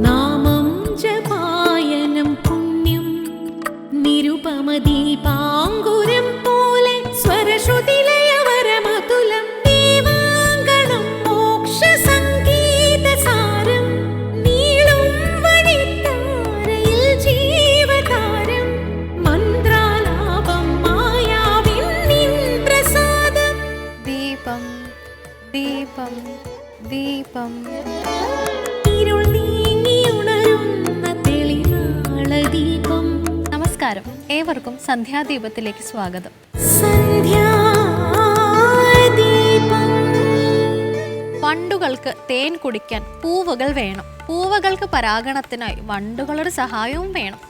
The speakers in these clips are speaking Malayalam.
നാമം ജപായനം സന്ധ്യാദീപത്തിലേക്ക് സ്വാഗതം. വണ്ടുകൾക്ക് തേൻ കുടിക്കാൻ പൂവുകൾ വേണം. പൂവുകൾക്ക് പരാഗണത്തിനായി വണ്ടുകളുടെ സഹായവും വേണം.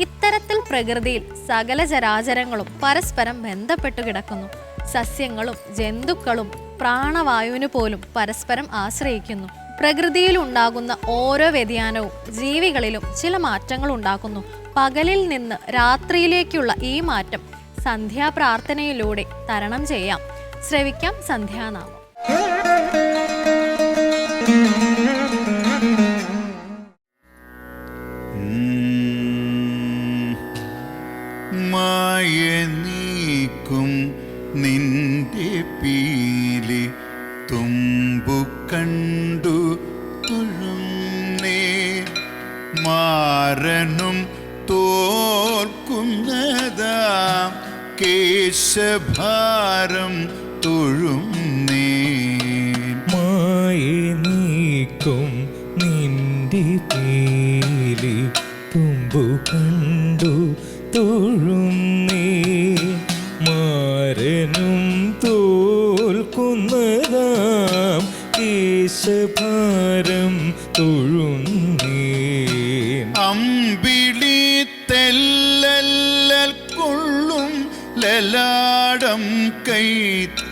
ഇത്തരത്തിൽ പ്രകൃതിയിൽ സകല ചരാചരങ്ങളും പരസ്പരം ബന്ധപ്പെട്ടു കിടക്കുന്നു. സസ്യങ്ങളും ജന്തുക്കളും പ്രാണവായുവിന് പോലും പരസ്പരം ആശ്രയിക്കുന്നു. പ്രകൃതിയിൽ ഉണ്ടാകുന്ന ഓരോ വ്യതിയാനവും ജീവികളിലും ചില മാറ്റങ്ങൾ ഉണ്ടാക്കുന്നു. പകലിൽ നിന്ന് രാത്രിയിലേക്കുള്ള ഈ മാറ്റം സന്ധ്യാപ്രാർത്ഥനയിലൂടെ തരണം ചെയ്യാം. ശ്രവിക്കാം സന്ധ്യാനാമം. നീക്കും നിന്റെ പീലി തുമ്പു കണ്ടു തുഴുന്നേ. മാരനും തോൽക്കുന്നതാം കേശഭാരം തൊഴുന്നേ കൈ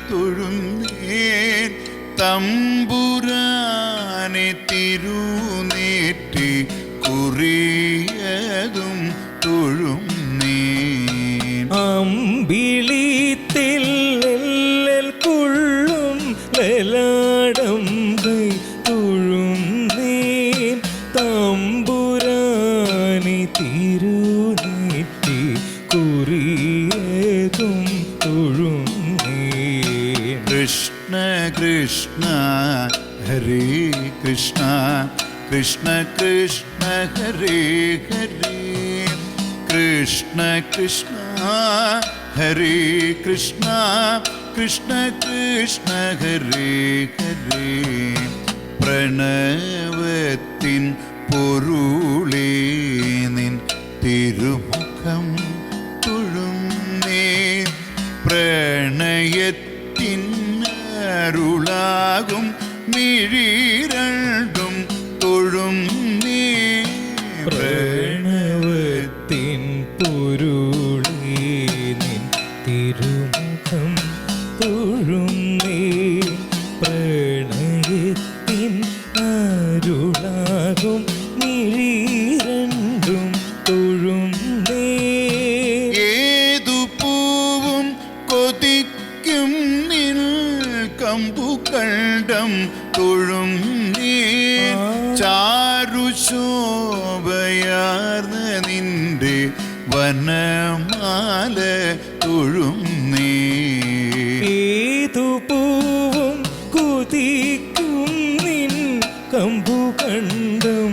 തൊഴുന്നേൻ തമ്പുരാനെ തിരുനേറ്റി കൃഷ്ണ കൃഷ്ണ ഹരേ ഹരേ. കൃഷ്ണ കൃഷ്ണ ഹരേ കൃഷ്ണ. കൃഷ്ണ കൃഷ്ണ ഹരേ ഹരേ. പ്രണവത്തിൻ പൊരുളേ നിൻ തിരുമുഖം തൊഴും നീ ചാരുശോഭയാർന്ന നിന്റെ വനമാല തൊഴും നീ ഏതു പൂവും കുതിക്കും നിൻ കമ്പു കണ്ടം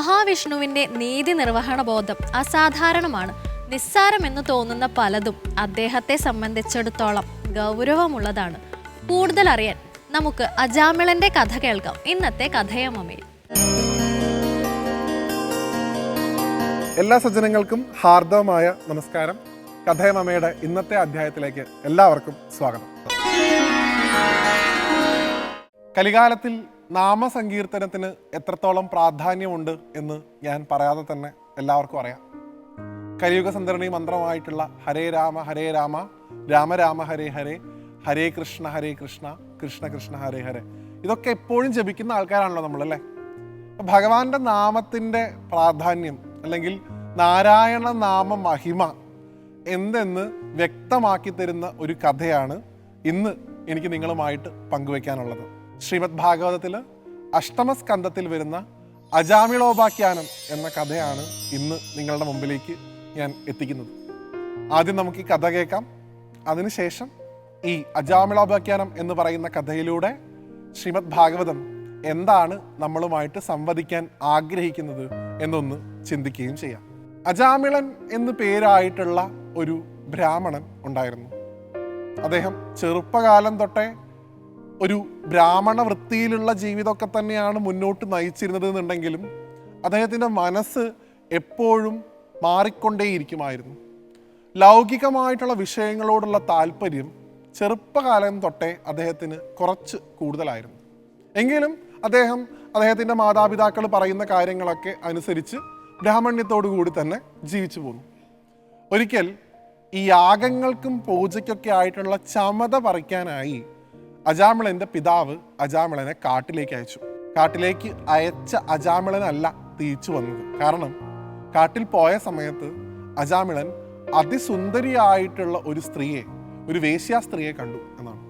മഹാവിഷ്ണുവിന്റെ നീതി നിർവഹണ ബോധം അസാധാരണമാണ്. നിസ്സാരമെന്ന് തോന്നുന്ന പലതും അദ്ദേഹത്തെ സംബന്ധിച്ചിടത്തോളം ഗൗരവമുള്ളതാണ്. കൂടുതൽ അറിയാൻ നമുക്ക് അജാമിളന്റെ കഥ കേൾക്കാം. ഇന്നത്തെ കഥയമമ്മയിൽ എല്ലാ സജ്ജനങ്ങൾക്കും ഹാർദവമായ നമസ്കാരം. കഥയമമ്മയുടെ ഇന്നത്തെ അധ്യായത്തിലേക്ക് എല്ലാവർക്കും സ്വാഗതം. കലികാലത്തിൽ നാമസങ്കീർത്തനത്തിന് എത്രത്തോളം പ്രാധാന്യമുണ്ട് എന്ന് ഞാൻ പറയാതെ തന്നെ എല്ലാവർക്കും അറിയാം. കലിയുഗ സന്ദർണി മന്ത്രമായിട്ടുള്ള ഹരേ രാമ ഹരേ രാമ രാമ രാമ ഹരേ ഹരേ ഹരേ കൃഷ്ണ ഹരേ കൃഷ്ണ കൃഷ്ണ കൃഷ്ണ ഹരേ ഹരേ. ഇതൊക്കെ എപ്പോഴും ജപിക്കുന്ന ആൾക്കാരാണല്ലോ നമ്മൾ അല്ലേ ഭഗവാന്റെ നാമത്തിന്റെ പ്രാധാന്യം അല്ലെങ്കിൽ നാരായണ നാമ മഹിമ എന്തെന്ന് വ്യക്തമാക്കി തരുന്ന ഒരു കഥയാണ് ഇന്ന് എനിക്ക് നിങ്ങളുമായിട്ട് പങ്കുവെക്കാനുള്ളത്. ശ്രീമദ് ഭാഗവതത്തിൽ അഷ്ടമസ്കന്ധത്തിൽ വരുന്ന അജാമിളോപാഖ്യാനം എന്ന കഥയാണ് ഇന്ന് നിങ്ങളുടെ മുമ്പിലേക്ക് ഞാൻ എത്തിക്കുന്നത്. ആദ്യം നമുക്ക് ഈ കഥ കേൾക്കാം. അതിനുശേഷം ഈ അജാമിളോപാഖ്യാനം എന്ന് പറയുന്ന കഥയിലൂടെ ശ്രീമദ് ഭാഗവതം എന്താണ് നമ്മളുമായിട്ട് സംവദിക്കാൻ ആഗ്രഹിക്കുന്നത് എന്നൊന്ന് ചിന്തിക്കുകയും ചെയ്യാം. അജാമിളൻ എന്ന് പേരായിട്ടുള്ള ഒരു ബ്രാഹ്മണൻ ഉണ്ടായിരുന്നു. അദ്ദേഹം ചെറുപ്പകാലം തൊട്ടേ ഒരു ബ്രാഹ്മണ വൃത്തിയിലുള്ള ജീവിതമൊക്കെ തന്നെയാണ് മുന്നോട്ട് നയിച്ചിരുന്നത് എന്നുണ്ടെങ്കിലും അദ്ദേഹത്തിന്റെ മനസ്സ് എപ്പോഴും മാറിക്കൊണ്ടേയിരിക്കുമായിരുന്നു. ലൗകികമായിട്ടുള്ള വിഷയങ്ങളോടുള്ള താല്പര്യം ചെറുപ്പകാലം തൊട്ടേ അദ്ദേഹത്തിന് കുറച്ച് കൂടുതലായിരുന്നു. എങ്കിലും അദ്ദേഹം അദ്ദേഹത്തിന്റെ മാതാപിതാക്കൾ പറയുന്ന കാര്യങ്ങളൊക്കെ അനുസരിച്ച് ബ്രാഹ്മണ്യത്തോടു കൂടി തന്നെ ജീവിച്ചു പോന്നു. ഒരിക്കൽ ഈ യാഗങ്ങൾക്കും പൂജയ്ക്കൊക്കെ ആയിട്ടുള്ള ചമത പറിക്കാനായി അജാമിളന്റെ പിതാവ് അജാമിളനെ കാട്ടിലേക്ക് അയച്ചു. കാട്ടിലേക്ക് അയച്ച അജാമിളനല്ല തിരിച്ചു വന്നത്. കാരണം കാട്ടിൽ പോയ സമയത്ത് അജാമിളൻ അതിസുന്ദരിയായിട്ടുള്ള ഒരു സ്ത്രീയെ ഒരു വേശ്യ സ്ത്രീയെ കണ്ടു എന്നാണ്.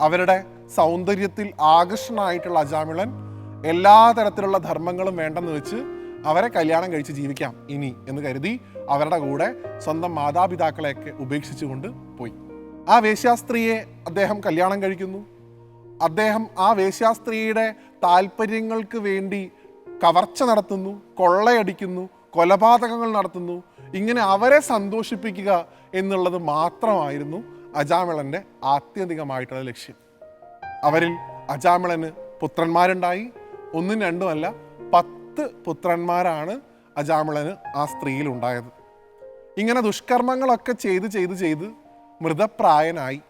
അവരുടെ സൗന്ദര്യത്തിൽ ആകർഷണമായിട്ടുള്ള അജാമിളൻ എല്ലാ തരത്തിലുള്ള ധർമ്മങ്ങളും വേണ്ടെന്ന് വെച്ച് അവരെ കല്യാണം കഴിച്ച് ജീവിക്കാം ഇനി എന്ന് കരുതി അവരുടെ കൂടെ സ്വന്തം മാതാപിതാക്കളെയൊക്കെ ഉപേക്ഷിച്ചുകൊണ്ട് പോയി. ആ വേശ്യാസ്ത്രീയെ അദ്ദേഹം കല്യാണം കഴിക്കുന്നു. അദ്ദേഹം ആ വേശ്യാസ്ത്രീയുടെ താല്പര്യങ്ങൾക്ക് വേണ്ടി കവർച്ച നടത്തുന്നു കൊള്ളയടിക്കുന്നു കൊലപാതകങ്ങൾ നടത്തുന്നു. ഇങ്ങനെ അവരെ സന്തോഷിപ്പിക്കുക എന്നുള്ളത് മാത്രമായിരുന്നു അജാമിളന്റെ ആത്യന്തികമായിട്ടുള്ള ലക്ഷ്യം. അവരിൽ അജാമിളന് പുത്രന്മാരുണ്ടായി. ഒന്നും രണ്ടുമല്ല പത്ത് പുത്രന്മാരാണ് അജാമിളന് ആ സ്ത്രീയിൽ ഉണ്ടായത്. ഇങ്ങനെ ദുഷ്കർമ്മങ്ങളൊക്കെ ചെയ്ത് ചെയ്ത് ചെയ്ത് മൃതപ്രായനായി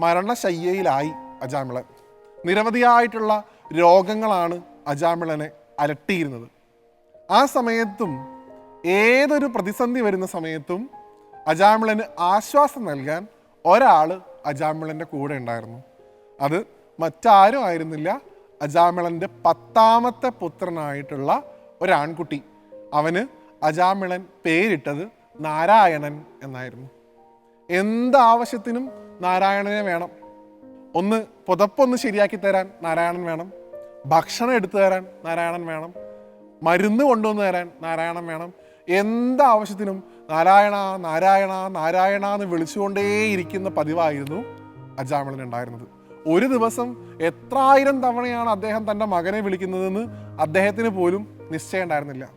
മരണശയ്യയിലായി അജാമിളൻ. നിരവധിയായിട്ടുള്ള രോഗങ്ങളാണ് അജാമിളനെ അലട്ടിയിരുന്നത്. ആ സമയത്തും ഏതൊരു പ്രതിസന്ധി വരുന്ന സമയത്തും അജാമിളന് ആശ്വാസം നൽകാൻ ഒരാൾ അജാമിളന്റെ കൂടെ ഉണ്ടായിരുന്നു. അത് മറ്റാരും ആയിരുന്നില്ല. അജാമിളന്റെ പത്താമത്തെ പുത്രനായിട്ടുള്ള ഒരാൺകുട്ടി. അവന് അജാമിളൻ പേരിട്ടത് നാരായണൻ എന്നായിരുന്നു. എന്താവശ്യത്തിനും നാരായണനെ വേണം. ഒന്ന് പുതപ്പൊന്ന് ശരിയാക്കി തരാൻ നാരായണൻ വേണം. ഭക്ഷണം എടുത്തു തരാൻ നാരായണൻ വേണം. മരുന്ന് കൊണ്ടുവന്ന് തരാൻ നാരായണൻ വേണം. എന്താവശ്യത്തിനും നാരായണ നാരായണ നാരായണ എന്ന് വിളിച്ചുകൊണ്ടേയിരിക്കുന്ന പതിവായിരുന്നു അജാമിളൻ ഉണ്ടായിരുന്നത്. ഒരു ദിവസം എത്രായിരം തവണയാണ് അദ്ദേഹം തന്റെ മകനെ വിളിക്കുന്നതെന്ന് അദ്ദേഹത്തിന് പോലും നിശ്ചയം ഉണ്ടായിരുന്നില്ല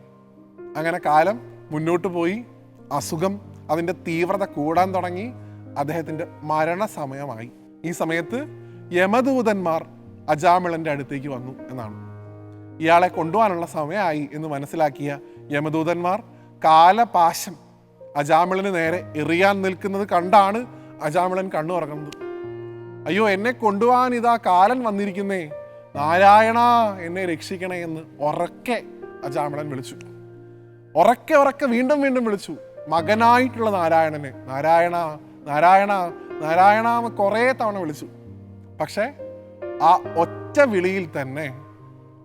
അങ്ങനെ കാലം മുന്നോട്ട് പോയി അസുഖം അതിന്റെ തീവ്രത കൂടാൻ തുടങ്ങി അദ്ദേഹത്തിന്റെ മരണസമയമായി. ഈ സമയത്ത് യമദൂതന്മാർ അജാമിളന്റെ അടുത്തേക്ക് വന്നു എന്നാണ്. ഇയാളെ കൊണ്ടുപോകാനുള്ള സമയമായി എന്ന് മനസ്സിലാക്കിയ യമദൂതന്മാർ കാലപാശം അജാമിളന് നേരെ എറിയാൻ നിൽക്കുന്നത് കണ്ടാണ് അജാമിളൻ കണ്ണു അയ്യോ എന്നെ കൊണ്ടുപോകാൻ ഇതാ കാലൻ വന്നിരിക്കുന്നേ. നാരായണ എന്നെ രക്ഷിക്കണേ എന്ന് ഉറക്കെ അജാമിളൻ വിളിച്ചു. ഉറക്കെ ഉറക്കെ വീണ്ടും വീണ്ടും വിളിച്ചു. മകനായിട്ടുള്ള നാരായണന്. നാരായണ നാരായണ നാരായണ കുറേ തവണ വിളിച്ചു. പക്ഷേ ആ ഒറ്റ വിളിയിൽ തന്നെ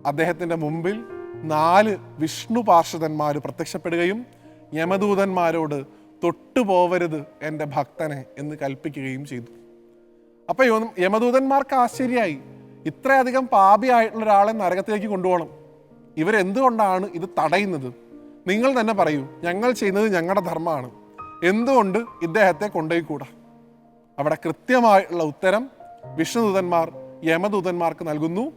അദ്ദേഹത്തിന്റെ മുമ്പിൽ നാല് വിഷ്ണു പാർഷദന്മാർ പ്രത്യക്ഷപ്പെടുകയും യമദൂതന്മാരോട് തൊട്ടുപോവരുത് എന്റെ ഭക്തനെ എന്ന് കൽപ്പിക്കുകയും ചെയ്തു. അപ്പോൾ യമദൂതന്മാർക്ക് ആശ്ചര്യമായി. ഇത്രയധികം പാപിയായിട്ടുള്ള ഒരാളെ നരകത്തിലേക്ക് കൊണ്ടുപോകണം. ഇവരെന്തുകൊണ്ടാണ് ഇത് തടയുന്നത്? നിങ്ങൾ തന്നെ പറയൂ ഞങ്ങൾ ചെയ്യുന്നത് ഞങ്ങളുടെ ധർമ്മമാണ്. എന്തുകൊണ്ട് ഇദ്ദേഹത്തെ കൊണ്ടുപോയിക്കൂടാ? അവിടെ കൃത്യമായുള്ള ഉത്തരം വിഷ്ണുദൂതന്മാർ യമദൂതന്മാർക്ക് നൽകുന്നു.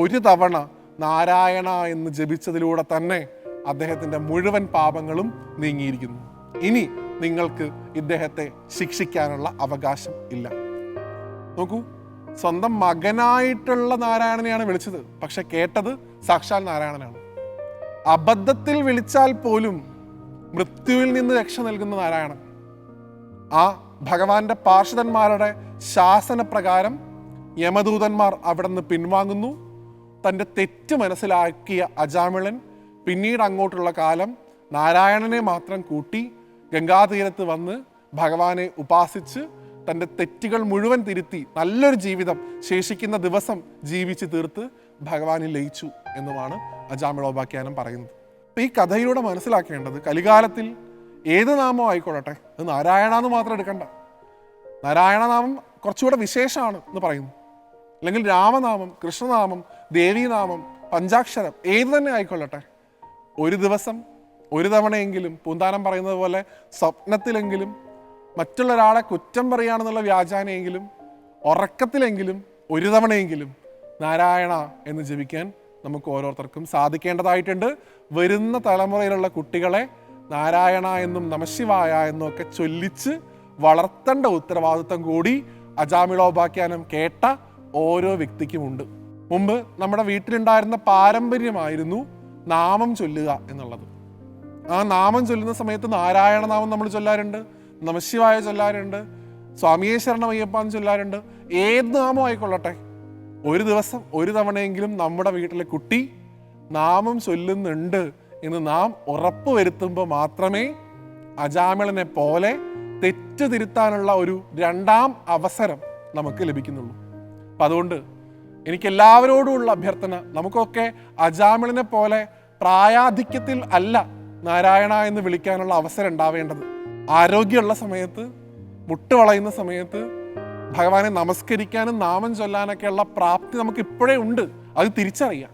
ഒരു തവണ നാരായണ എന്ന് ജപിച്ചതിലൂടെ തന്നെ അദ്ദേഹത്തിന്റെ മുഴുവൻ പാപങ്ങളും നീങ്ങിയിരിക്കുന്നു. ഇനി നിങ്ങൾക്ക് ഇദ്ദേഹത്തെ ശിക്ഷിക്കാനുള്ള അവകാശം ഇല്ല. നോക്കൂ സ്വന്തം മകനായിട്ടുള്ള നാരായണനെയാണ് വിളിച്ചത് പക്ഷെ കേട്ടത് സാക്ഷാൽ നാരായണനാണ്. അബദ്ധത്തിൽ വിളിച്ചാൽ പോലും മൃത്യുവിൽ നിന്ന് രക്ഷ നൽകുന്ന നാരായണൻ ആ ഭഗവാന്റെ പാർഷദന്മാരുടെ ശാസനപ്രകാരം യമദൂതന്മാർ അവിടെ നിന്ന് പിൻവാങ്ങുന്നു. തന്റെ തെറ്റ് മനസ്സിലാക്കിയ അജാമിളൻ പിന്നീട് അങ്ങോട്ടുള്ള കാലം നാരായണനെ മാത്രം കൂട്ടി ഗംഗാതീരത്ത് വന്ന് ഭഗവാനെ ഉപാസിച്ച് തന്റെ തെറ്റുകൾ മുഴുവൻ തിരുത്തി നല്ലൊരു ജീവിതം ശേഷിക്കുന്ന ദിവസം ജീവിച്ച് തീർത്ത് ഭഗവാനിൽ ലയിച്ചു എന്നുമാണ് അജാമിളോപാഖ്യാനം പറയുന്നത്. അപ്പം ഈ കഥയിലൂടെ മനസ്സിലാക്കേണ്ടത് കലികാലത്തിൽ ഏത് നാമം ആയിക്കൊള്ളട്ടെ? അത് നാരായണ എന്ന് മാത്രം എടുക്കണ്ട. നാരായണനാമം കുറച്ചുകൂടെ വിശേഷമാണ് എന്ന് പറയുന്നു. അല്ലെങ്കിൽ രാമനാമം കൃഷ്ണനാമം ദേവീനാമം പഞ്ചാക്ഷരം ഏത് തന്നെ ആയിക്കൊള്ളട്ടെ. ഒരു ദിവസം ഒരു തവണയെങ്കിലും പൂന്താനം പറയുന്നത് പോലെ സ്വപ്നത്തിലെങ്കിലും മറ്റുള്ള ഒരാളെ കുറ്റം പറയുകയാണെന്നുള്ള വ്യാജാനെങ്കിലും ഉറക്കത്തിലെങ്കിലും ഒരു തവണയെങ്കിലും നാരായണ എന്ന് ജപിക്കാൻ നമുക്ക് ഓരോരുത്തർക്കും സാധിക്കേണ്ടതായിട്ടുണ്ട്. വരുന്ന തലമുറയിലുള്ള കുട്ടികളെ നാരായണ എന്നും നമശിവായ എന്നും ഒക്കെ ചൊല്ലിച്ച് വളർത്തേണ്ട ഉത്തരവാദിത്വം കൂടി അജാമിളോപാഖ്യാനം കേട്ട ഓരോ വ്യക്തിക്കും ഉണ്ട്. മുമ്പ് നമ്മുടെ വീട്ടിലുണ്ടായിരുന്ന പാരമ്പര്യമായിരുന്നു നാമം ചൊല്ലുക എന്നുള്ളത്. ആ നാമം ചൊല്ലുന്ന സമയത്ത് നാരായണ നാമം നമ്മൾ ചൊല്ലാറുണ്ട് നമശിവായ ചൊല്ലാറുണ്ട് സ്വാമിയെ എന്ന് ചൊല്ലാറുണ്ട്. ഏത് നാമം ആയിക്കൊള്ളട്ടെ ഒരു ദിവസം ഒരു തവണയെങ്കിലും നമ്മുടെ വീട്ടിലെ കുട്ടി നാമം ചൊല്ലുന്നുണ്ട് എന്ന് നാം ഉറപ്പ് വരുത്തുമ്പോൾ മാത്രമേ അജാമിളനെ പോലെ തെറ്റ് തിരുത്താനുള്ള ഒരു രണ്ടാം അവസരം നമുക്ക് ലഭിക്കുന്നുള്ളൂ. അപ്പം അതുകൊണ്ട് എനിക്ക് എല്ലാവരോടുമുള്ള അഭ്യർത്ഥന നമുക്കൊക്കെ അജാമിളിനെ പോലെ പ്രായാധിക്യത്തിൽ അല്ല നാരായണ എന്ന് വിളിക്കാനുള്ള അവസരം ഉണ്ടാവേണ്ടത്. ആരോഗ്യമുള്ള സമയത്ത് മുട്ട് വളയുന്ന സമയത്ത് ഭഗവാനെ നമസ്കരിക്കാനും നാമം ചൊല്ലാനൊക്കെയുള്ള പ്രാപ്തി നമുക്ക് ഇപ്പോഴേ ഉണ്ട്. അത് തിരിച്ചറിയാം.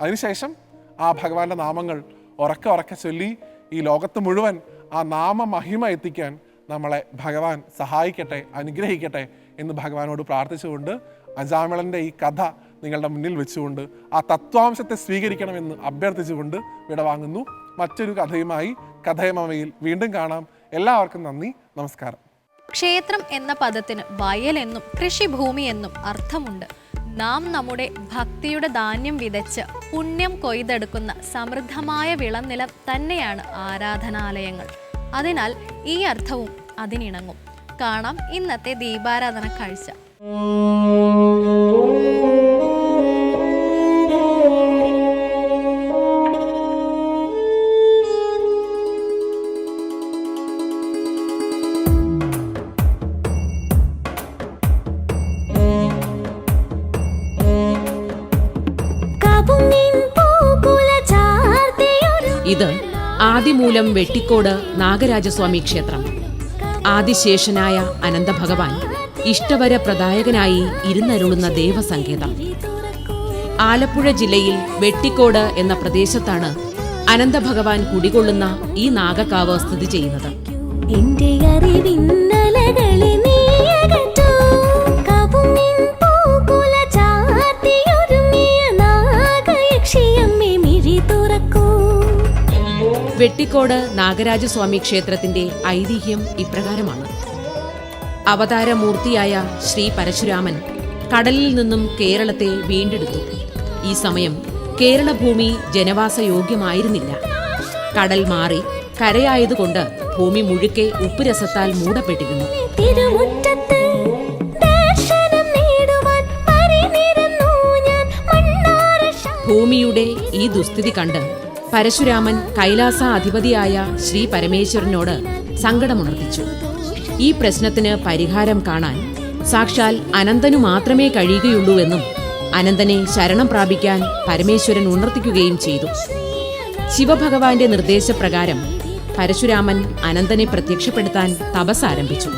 അതിനുശേഷം ആ ഭഗവാന്റെ നാമങ്ങൾ ഉറക്കെ ഉറക്കെ ചൊല്ലി ഈ ലോകത്ത് മുഴുവൻ ആ നാമ മഹിമ എത്തിക്കാൻ നമ്മളെ ഭഗവാൻ സഹായിക്കട്ടെ അനുഗ്രഹിക്കട്ടെ എന്ന് ഭഗവാനോട് പ്രാർത്ഥിച്ചുകൊണ്ട് അജാമിളന്റെ ഈ കഥ നിങ്ങളുടെ മുന്നിൽ വെച്ചുകൊണ്ട് ആ തത്വാംശത്തെ സ്വീകരിക്കണമെന്ന് അഭ്യർത്ഥിച്ചുകൊണ്ട് വിടവാങ്ങുന്നു. മറ്റൊരു കഥയുമായി കഥയമയിൽ വീണ്ടും കാണാം. എല്ലാവർക്കും നന്ദി. നമസ്കാരം. ക്ഷേത്രം എന്ന പദത്തിന് വയൽ എന്നും കൃഷിഭൂമി എന്നും അർത്ഥമുണ്ട്. നാം നമ്മുടെ ഭക്തിയുടെ ധാന്യം വിതച്ച് പുണ്യം കൊയ്തെടുക്കുന്ന സമൃദ്ധമായ വിളനിലം തന്നെയാണ് ആരാധനാലയങ്ങൾ. അതിനാൽ ഈ അർത്ഥവും അതിനിണങ്ങും. കാണാം ഇന്നത്തെ ദീപാരാധന കാഴ്ച. ഇത് ആദിമൂലം വെട്ടിക്കോട് നാഗരാജസ്വാമി ക്ഷേത്രം. ആദിശേഷനായ അനന്തഭഗവാൻ ഇഷ്ടവര പ്രദായകനായി ഇരുന്നരുളുന്ന ദേവസങ്കേതം. ആലപ്പുഴ ജില്ലയിൽ വെട്ടിക്കോട് എന്ന പ്രദേശത്താണ് അനന്തഭഗവാൻ കുടികൊള്ളുന്ന ഈ നാഗക്കാവ് സ്ഥിതി ചെയ്യുന്നത്. എന്റെ വെട്ടിക്കോട് നാഗരാജസ്വാമി ക്ഷേത്രത്തിന്റെ ഐതിഹ്യം ഇപ്രകാരമാണ്. അവതാരമൂർത്തിയായ ശ്രീ പരശുരാമൻ കടലിൽ നിന്നും കേരളത്തെ വീണ്ടെടുത്തു. ഈ സമയം കേരളഭൂമി ജനവാസയോഗ്യമായിരുന്നില്ല. കടൽ മാറി കരയായതുകൊണ്ട് ഭൂമി മുഴുക്കെ ഉപ്പുരസത്താൽ മൂടപ്പെട്ടിരുന്നു. ഭൂമിയുടെ ഈ ദുസ്ഥിതി കണ്ട് പരശുരാമൻ കൈലാസ അധിപതിയായ ശ്രീ പരമേശ്വരനോട് സങ്കടമുണർത്തിച്ചു. ഈ പ്രശ്നത്തിന് പരിഹാരം കാണാൻ സാക്ഷാൽ അനന്തനു മാത്രമേ കഴിയുകയുള്ളൂ എന്നും അനന്തനെ ശരണം പ്രാപിക്കാൻ പരമേശ്വരൻ ഉണർത്തിക്കുകയും ചെയ്തു. ശിവഭഗവാന്റെ നിർദ്ദേശപ്രകാരം പരശുരാമൻ അനന്തനെ പ്രത്യക്ഷപ്പെടുത്താൻ തപസ് ആരംഭിച്ചു.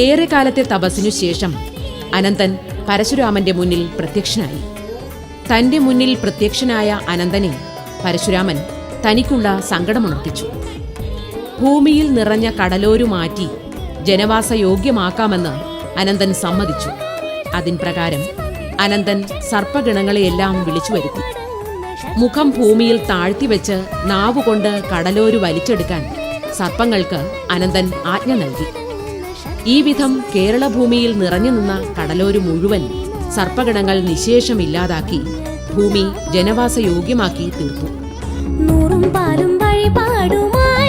ഏറെക്കാലത്തെ തപസ്സിനു ശേഷം അനന്തൻ പരശുരാമന്റെ മുന്നിൽ പ്രത്യക്ഷനായി. തന്റെ മുന്നിൽ പ്രത്യക്ഷനായ അനന്തനെ പരശുരാമൻ തനിക്കുള്ള സങ്കടമുണർത്തിച്ചു. ഭൂമിയിൽ നിറഞ്ഞ കടലോരു മാറ്റി ജനവാസയോഗ്യമാക്കാമെന്ന് അനന്തൻ സമ്മതിച്ചു. അതിൻ പ്രകാരം അനന്തൻ സർപ്പഗണങ്ങളെയെല്ലാം വിളിച്ചു വരുത്തി. മുഖം ഭൂമിയിൽ താഴ്ത്തിവെച്ച് നാവുകൊണ്ട് കടലോരു വലിച്ചെടുക്കാൻ സർപ്പങ്ങൾക്ക് അനന്തൻ ആജ്ഞ നൽകി. ഈ വിധം കേരളഭൂമിയിൽ നിറഞ്ഞു നിന്ന കടലോരു മുഴുവൻ സർപ്പഗണങ്ങൾ നിശേഷം ഇല്ലാതാക്കി ഭൂമി ജനവാസയോഗ്യമാക്കി തീർത്തു. നൂറും പാലും വഴിപാടുമായി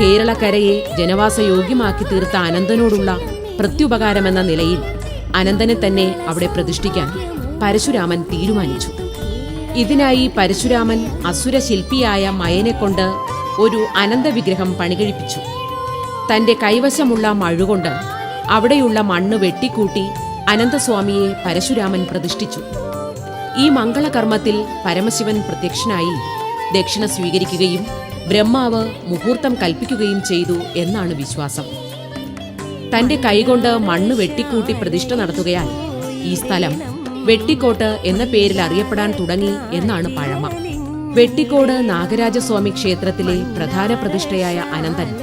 കേരളക്കരയെ ജനവാസയോഗ്യമാക്കി തീർത്ത അനന്തനോടുള്ള പ്രത്യുപകാരമെന്ന നിലയിൽ അനന്തനെ തന്നെ അവിടെ പ്രതിഷ്ഠിക്കാൻ പരശുരാമൻ തീരുമാനിച്ചു. ഇതിനായി പരശുരാമൻ അസുര ശില്പിയായ മയനെക്കൊണ്ട് ഒരു അനന്തവിഗ്രഹം പണികഴിപ്പിച്ചു. തന്റെ കൈവശമുള്ള മഴുകൊണ്ട് അവിടെയുള്ള മണ്ണ് വെട്ടിക്കൂട്ടി അനന്തസ്വാമിയെ പരശുരാമൻ പ്രതിഷ്ഠിച്ചു. ഈ മംഗളകർമ്മത്തിൽ പരമശിവൻ പ്രത്യക്ഷനായി ദക്ഷിണ സ്വീകരിക്കുകയും ബ്രഹ്മാവ് മുഹൂർത്തം കൽപ്പിക്കുകയും ചെയ്തു എന്നാണ് വിശ്വാസം. തന്റെ കൈകൊണ്ട് മണ്ണ് വെട്ടിക്കൂട്ടി പ്രതിഷ്ഠ നടത്തുകയാൽ ഈ സ്ഥലം വെട്ടിക്കോട്ട് എന്ന പേരിൽ അറിയപ്പെടാൻ തുടങ്ങി എന്നാണ് പഴമ. വെട്ടിക്കോട് നാഗരാജസ്വാമി ക്ഷേത്രത്തിലെ പ്രധാന പ്രതിഷ്ഠയായ അനന്തൻ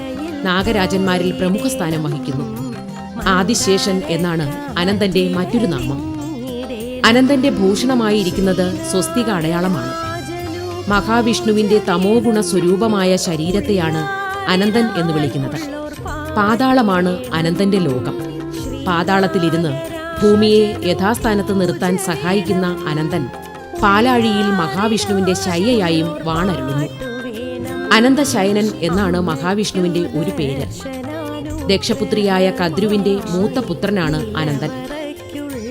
നാഗരാജന്മാരിൽ പ്രമുഖ സ്ഥാനം വഹിക്കുന്നു. ആദിശേഷൻ എന്നാണ് അനന്തന്റെ മറ്റൊരു നാമം. അനന്തന്റെ ഭൂഷണമായിരിക്കുന്നത് സ്വസ്തിക അടയാളമാണ്. മഹാവിഷ്ണുവിന്റെ തമോഗുണ സ്വരൂപമായ ശരീരത്തെയാണ് അനന്തൻ എന്ന് വിളിക്കുന്നത്. പാതാളമാണ് അനന്തന്റെ ലോകം. പാതാളത്തിലിരുന്ന് ഭൂമിയെ യഥാസ്ഥാനത്ത് നിർത്താൻ സഹായിക്കുന്ന അനന്തൻ പാലാഴിയിൽ മഹാവിഷ്ണുവിന്റെ ശയ്യയായും വാണരുളുന്നു. അനന്തശയനൻ എന്നാണ് മഹാവിഷ്ണുവിന്റെ ഒരു പേര്. ദക്ഷപുത്രിയായ കദ്രുവിന്റെ മൂത്ത പുത്രനാണ് അനന്തൻ.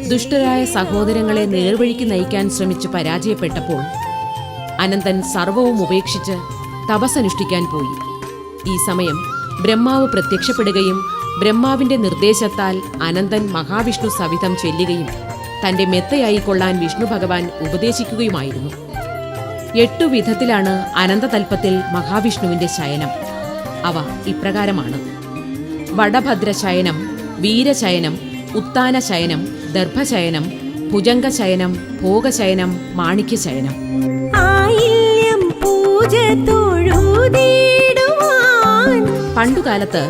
ദുഷ്ടരായ സഹോദരങ്ങളെ നേർവഴിക്ക് നയിക്കാൻ ശ്രമിച്ച് പരാജയപ്പെട്ടപ്പോൾ അനന്തൻ സർവവും ഉപേക്ഷിച്ച് തപസ്സനുഷ്ഠിക്കാൻ പോയി. ഈ സമയം ബ്രഹ്മാവ് പ്രത്യക്ഷപ്പെടുകയും ബ്രഹ്മാവിന്റെ നിർദ്ദേശത്താൽ അനന്തൻ മഹാവിഷ്ണു സവിധം ചെല്ലുകയും തന്റെ മെത്തയായിക്കൊള്ളാൻ വിഷ്ണു ഭഗവാൻ ഉപദേശിക്കുകയുമായിരുന്നു. എട്ടു വിധത്തിലാണ് അനന്തതൽപ്പത്തിൽ മഹാവിഷ്ണുവിന്റെ ശയനം. അവ ഇപ്രകാരമാണ്. വടഭദ്രശയനം വീരശയനം ഉത്താനശയനം ദർഭശയനം ഭുജംഗശയനം ഭോഗശയനം മാണിക്യശയനം. പണ്ടുകാലത്ത്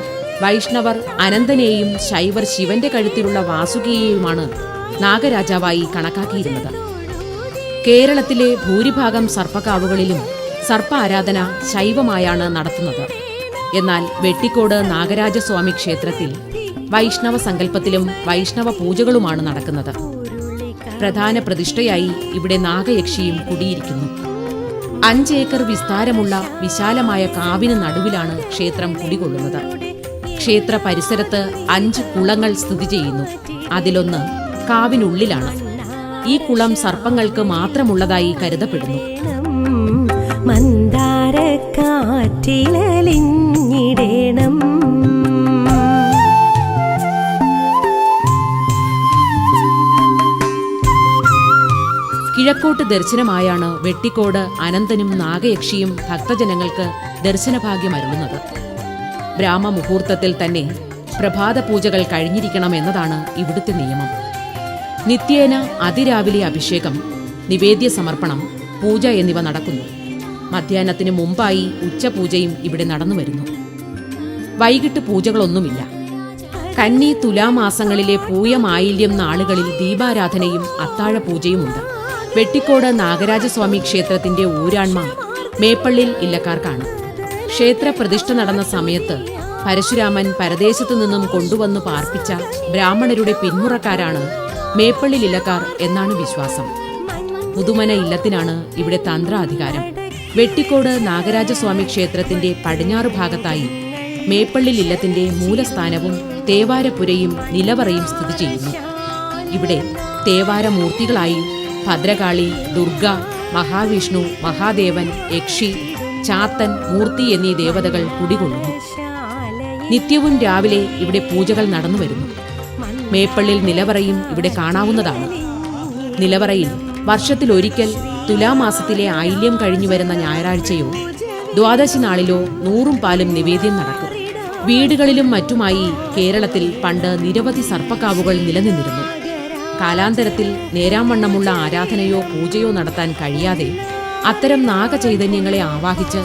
വൈഷ്ണവർ അനന്തനെയും ശൈവർ ശിവന്റെ കഴുത്തിലുള്ള വാസുകിയെയുമാണ് നാഗരാജാവായി കണക്കാക്കിയിരുന്നത്. കേരളത്തിലെ ഭൂരിഭാഗം സർപ്പക്കാവുകളിലും സർപ്പ ആരാധന ശൈവമായാണ് നടത്തുന്നത്. എന്നാൽ വെട്ടിക്കോട് നാഗരാജസ്വാമി ക്ഷേത്രത്തിൽ വൈഷ്ണവ സങ്കല്പത്തിലും വൈഷ്ണവ പൂജകളുമാണ് നടക്കുന്നത്. പ്രധാന പ്രതിഷ്ഠയായി ഇവിടെ നാഗയക്ഷിയും കുടിയിരിക്കുന്നു. അഞ്ചേക്കർ വിസ്താരമുള്ള വിശാലമായ കാവിന് നടുവിലാണ് ക്ഷേത്രം കുടികൊള്ളുന്നത്. ക്ഷേത്ര പരിസരത്ത് അഞ്ച് കുളങ്ങൾ സ്ഥിതി ചെയ്യുന്നു. അതിലൊന്ന് കാവിനുള്ളിലാണ്. ഈ കുളം സർപ്പങ്ങൾക്ക് മാത്രമുള്ളതായി കരുതപ്പെടുന്നു. മന്ദാരക്കാറ്റിലലിഞ്ഞിടേണം കിഴക്കോട്ട് ദർശനമായാണ് വെട്ടിക്കോട് അനന്തനും നാഗയക്ഷിയും ഭക്തജനങ്ങൾക്ക് ദർശനഭാഗ്യം അരുളുന്നത്. ബ്രാഹ്മമുഹൂർത്തത്തിൽ തന്നെ പ്രഭാത പൂജകൾ കഴിഞ്ഞിരിക്കണം എന്നതാണ് ഇവിടുത്തെ നിയമം. നിത്യേന അതിരാവിലെ അഭിഷേകം നിവേദ്യ സമർപ്പണം പൂജ എന്നിവ നടക്കുന്നു. മധ്യാഹ്നത്തിന് മുമ്പായി ഉച്ചപൂജയും ഇവിടെ നടന്നു വരുന്നു. വൈകിട്ട് പൂജകളൊന്നുമില്ല. കന്നി തുലാമാസങ്ങളിലെ പൂയമായില്യം നാളുകളിൽ ദീപാരാധനയും അത്താഴ പൂജയുമുണ്ട് വെട്ടിക്കോട് നാഗരാജസ്വാമി ക്ഷേത്രത്തിന്റെ ഊരാൺമ മേപ്പള്ളിൽ ഇല്ലക്കാർക്കാണ്. ക്ഷേത്ര പ്രതിഷ്ഠ നടന്ന സമയത്ത് പരശുരാമൻ പരദേശത്തു നിന്നും കൊണ്ടുവന്നു പാർപ്പിച്ച ബ്രാഹ്മണരുടെ പിന്മുറക്കാരാണ് മേപ്പള്ളിൽ ഇല്ലക്കാർ എന്നാണ് വിശ്വാസം. പുതുമന ഇല്ലത്തിനാണ് ഇവിടെ തന്ത്രാധികാരം. വെട്ടിക്കോട് നാഗരാജസ്വാമി ക്ഷേത്രത്തിന്റെ പടിഞ്ഞാറ് ഭാഗത്തായി മേപ്പള്ളി ഇല്ലത്തിന്റെ മൂലസ്ഥാനവും തേവാരപുരയും നിലവറയും സ്ഥിതി ചെയ്യുന്നു. ഇവിടെ തേവാരമൂർത്തികളായി ഭദ്രകാളി ദുർഗ മഹാവിഷ്ണു മഹാദേവൻ യക്ഷി ചാത്തൻ മൂർത്തി എന്നീ ദേവതകൾ കുടികൊള്ളുന്നു. നിത്യവും രാവിലെ ഇവിടെ പൂജകൾ നടന്നു വരുന്നു മേപ്പള്ളിൽ നിലവറയും ഇവിടെ കാണാവുന്നതാണ്. നിലവറയിൽ വർഷത്തിലൊരിക്കൽ തുലാമാസത്തിലെ ആയില്യം കഴിഞ്ഞു വരുന്ന ഞായറാഴ്ചയോ ദ്വാദശി നാളിലോ നൂറും പാലും നിവേദ്യം നടക്കും. വീടുകളിലും മറ്റുമായി കേരളത്തിൽ പണ്ട് നിരവധി സർപ്പക്കാവുകൾ നിലനിന്നിരുന്നു. കാലാന്തരത്തിൽ നേരാംവണ്ണമുള്ള ആരാധനയോ പൂജയോ നടത്താൻ കഴിയാതെ അത്തരം നാഗചൈതന്യങ്ങളെ ആവാഹിച്ച്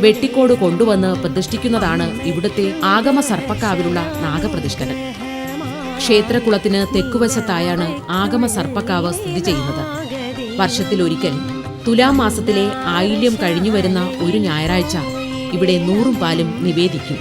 വെട്ടിക്കോട് കൊണ്ടുവന്ന് പ്രതിഷ്ഠിക്കുന്നതാണ് ഇവിടുത്തെ ആഗമ സർപ്പക്കാവിലുള്ള നാഗപ്രതിഷ്ഠകൾ. ക്ഷേത്രകുളത്തിന് തെക്കുവശത്തായാണ് ആഗമ സർപ്പക്കാവ് സ്ഥിതി ചെയ്യുന്നത്. വർഷത്തിലൊരിക്കൽ തുലാം മാസത്തിലെ ആയില്യം കഴിഞ്ഞു വരുന്ന ഒരു ഞായറാഴ്ച ഇവിടെ നൂറും പാലും നിവേദിക്കും.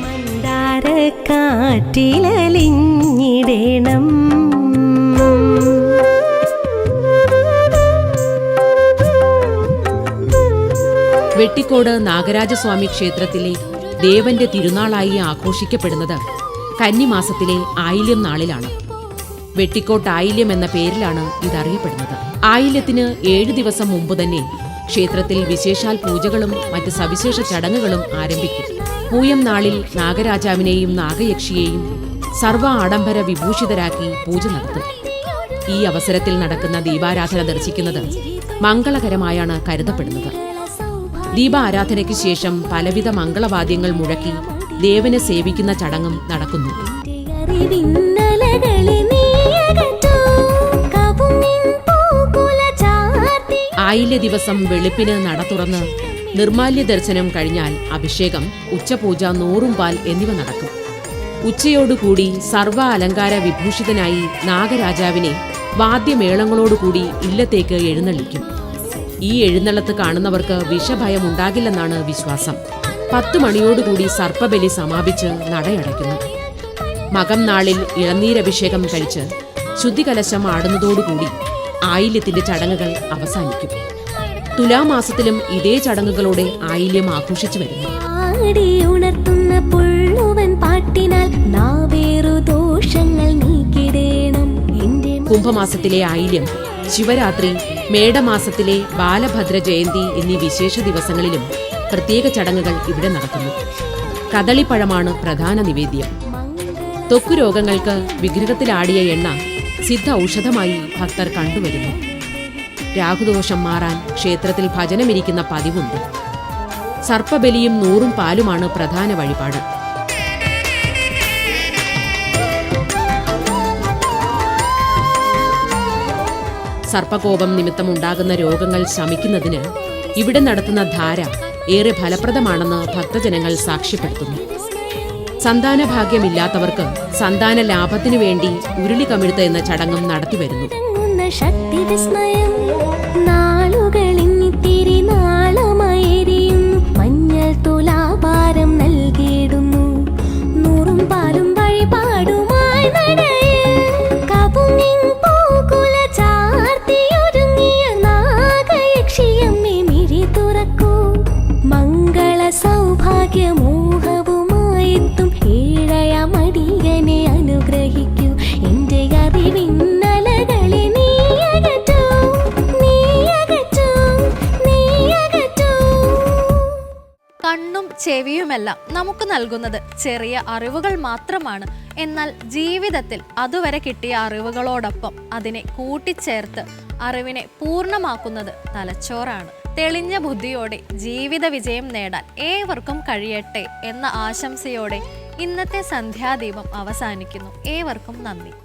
വെട്ടിക്കോട് നാഗരാജസ്വാമി ക്ഷേത്രത്തിലെ ദേവന്റെ തിരുനാളായി ആഘോഷിക്കപ്പെടുന്നത് കന്നിമാസത്തിലെ ആയില്യം നാളിലാണ്. വെട്ടിക്കോട്ട് ആയില്യം എന്ന പേരിലാണ് ഇതറിയപ്പെടുന്നത്. ആയില്യത്തിന് ഏഴു ദിവസം മുമ്പ് തന്നെ ക്ഷേത്രത്തിൽ വിശേഷാൽ പൂജകളും മറ്റ് സവിശേഷ ചടങ്ങുകളും ആരംഭിക്കും. പൂയം നാളിൽ നാഗരാജാവിനെയും നാഗയക്ഷിയെയും സർവ ആഡംബര വിഭൂഷിതരാക്കി പൂജ നടത്തും. ഈ അവസരത്തിൽ നടക്കുന്ന ദീപാരാധന ദർശിക്കുന്നത് മംഗളകരമായാണ് കരുതപ്പെടുന്നത്. ദീപാരാധനയ്ക്ക് ശേഷം പലവിധ മംഗളവാദ്യങ്ങൾ മുഴക്കി ദേവനെ സേവിക്കുന്ന ചടങ്ങും നടക്കുന്നു. ആയില്യ ദിവസം വെളുപ്പിന് നട തുറന്ന് നിർമാല്യ ദർശനം കഴിഞ്ഞാൽ അഭിഷേകം ഉച്ചപൂജ നൂറും പാൽ എന്നിവ നടക്കും. ഉച്ചയോടുകൂടി സർവ അലങ്കാര വിഭൂഷിതനായി നാഗരാജാവിനെ വാദ്യമേളങ്ങളോടുകൂടി ഇല്ലത്തേക്ക് എഴുന്നള്ളിക്കും. ഈ എഴുന്നള്ളത്ത് കാണുന്നവർക്ക് വിഷഭയം ഉണ്ടാകില്ലെന്നാണ് വിശ്വാസം. പത്തു മണിയോടുകൂടി സർപ്പബലി സമാപിച്ച് നടയടയ്ക്കുന്നു. മകം നാളിൽ ഇളനീരഭിഷേകം കഴിച്ച് ശുദ്ധികലശം ആടുന്നതോടുകൂടി ആയില്യത്തിന്റെ ചടങ്ങുകൾ അവസാനിക്കും. തുലാമാസത്തിലും ഇതേ ചടങ്ങുകളോടെ ആയില്യം ആഘോഷിച്ചു വരുന്നു ഉണർത്തുന്ന പുള്ളുവൻ പാട്ടിനാൽ നാവേറു ദോഷങ്ങൾ നീക്കിടേണം. കുംഭമാസത്തിലെ ആയില്യം ശിവരാത്രി മേടമാസത്തിലെ ബാലഭദ്ര ജയന്തി എന്നീ വിശേഷ ദിവസങ്ങളിലും പ്രത്യേക ചടങ്ങുകൾ ഇവിടെ നടക്കുന്നു. കദളിപ്പഴമാണ് പ്രധാന നിവേദ്യം. തൊക്കു രോഗങ്ങൾക്ക് വിഗ്രഹത്തിലാടിയ എണ്ണ സിദ്ധ ഔഷധമായി ഭക്തർ കണ്ടുവരുന്നു. രാഹുദോഷം മാറാൻ ക്ഷേത്രത്തിൽ ഭജനമിരിക്കുന്ന പതിവുണ്ട്. സർപ്പബലിയും നൂറും പാലുമാണ് പ്രധാന വഴിപാട്. സർപ്പകോപം നിമിത്തമുണ്ടാകുന്ന രോഗങ്ങൾ ശമിക്കുന്നതിന് ഇവിടെ നടത്തുന്ന ധാര ഏറെ ഫലപ്രദമാണെന്ന് ഭക്തജനങ്ങൾ സാക്ഷ്യപ്പെടുത്തുന്നു. സന്താനഭാഗ്യമില്ലാത്തവർക്ക് സന്താന ലാഭത്തിനു വേണ്ടി ഉരുളി കമിഴ്ത്ത എന്ന ചടങ്ങും നടത്തിവരുന്നു. ശക്തി വിസ്മയം നൽകുന്നത്. ചെറിയ അറിവുകൾ മാത്രമാണ്. എന്നാൽ ജീവിതത്തിൽ അതുവരെ കിട്ടിയ അറിവുകളോടൊപ്പം അതിനെ കൂട്ടിച്ചേർത്ത് അറിവിനെ പൂർണമാക്കുന്നത് തലച്ചോറാണ്. തെളിഞ്ഞ ബുദ്ധിയോടെ ജീവിത വിജയം നേടാൻ ഏവർക്കും കഴിയട്ടെ എന്ന ആശംസയോടെ ഇന്നത്തെ സന്ധ്യാദീപം അവസാനിക്കുന്നു. ഏവർക്കും നന്ദി.